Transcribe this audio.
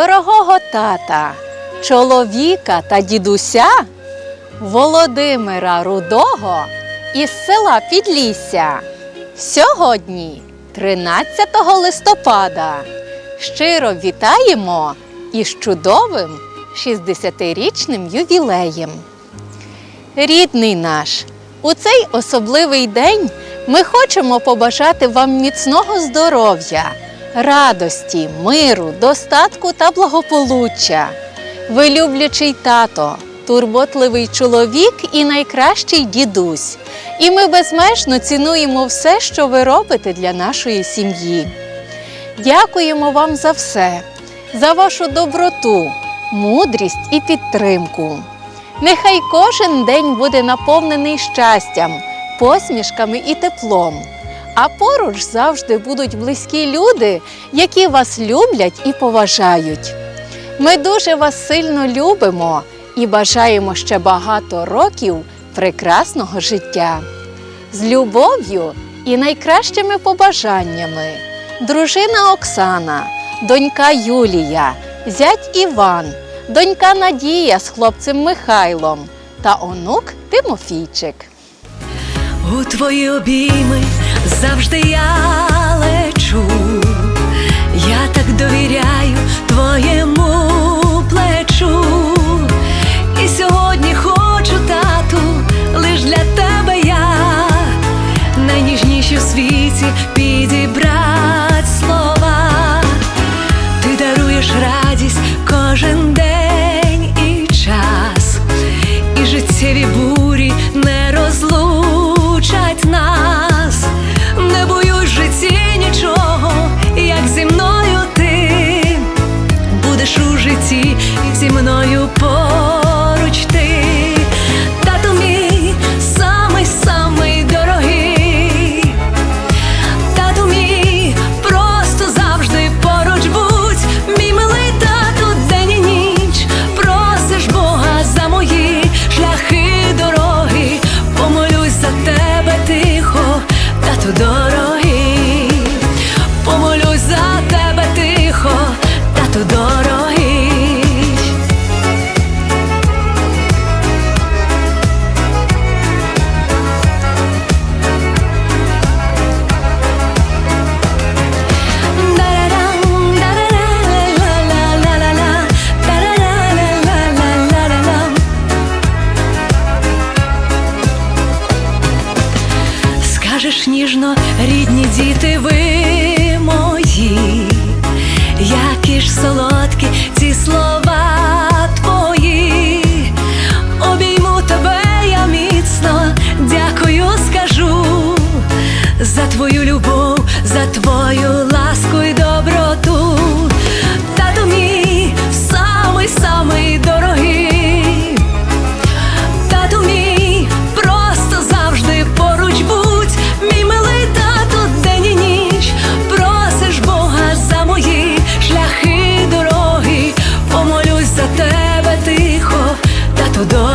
дорогого тата, чоловіка та дідуся Володимира Рудого із села Підлісся. Сьогодні, 13 листопада, щиро вітаємо із чудовим 60-річним ювілеєм. Рідний наш, у цей особливий день ми хочемо побажати вам міцного здоров'я, радості, миру, достатку та благополуччя. Ви люблячий тато, турботливий чоловік і найкращий дідусь. І ми безмежно цінуємо все, що ви робите для нашої сім'ї. Дякуємо вам за все, за вашу доброту, мудрість і підтримку. Нехай кожен день буде наповнений щастям, посмішками і теплом. А поруч завжди будуть близькі люди, які вас люблять і поважають. Ми дуже вас сильно любимо і бажаємо ще багато років прекрасного життя. З любов'ю і найкращими побажаннями. Дружина Оксана, донька Юлія, зять Іван, донька Надія з хлопцем Михайлом та онук Тимофійчик. У твої обійми завжди я лечу. Я так довіряю Скажеш ніжно, рідні діти ви мої, які ж солодкі ці слова твої, обійму тебе я міцно, дякую, скажу за твою любов, за твою 더